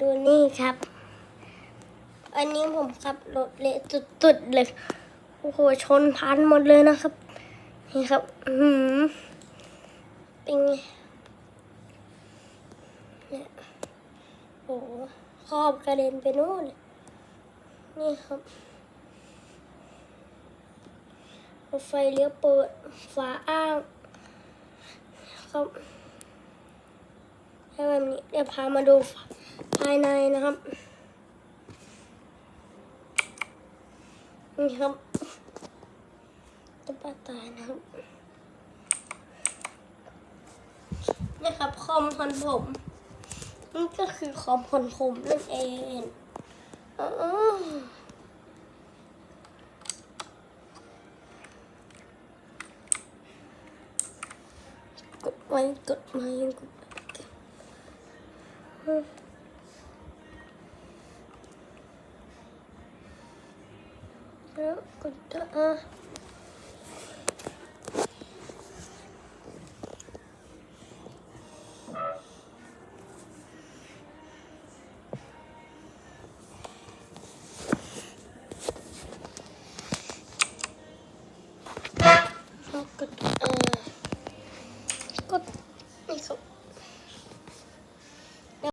ดูนี่ครับ อันนี้ผมขับรถเละสุดๆเลย โอ้โห ชนพันหมดเลยนะครับ นี่ครับอือหือเป็นไงเนี่ยโอ้โหครอบกระเด็นไปนู่นนี่ครับรถไฟเลี้ยวเปิดฝาอ้างครับแล้แบบนี้เดี๋ยวพามาดูายในนะครับ นี่ครับตุ๊กตานะครับนี่ครับคอมพันผมนี่ก็คือคอมพันผมนั่นเองกดไว้กดไว้กดไว้ Good.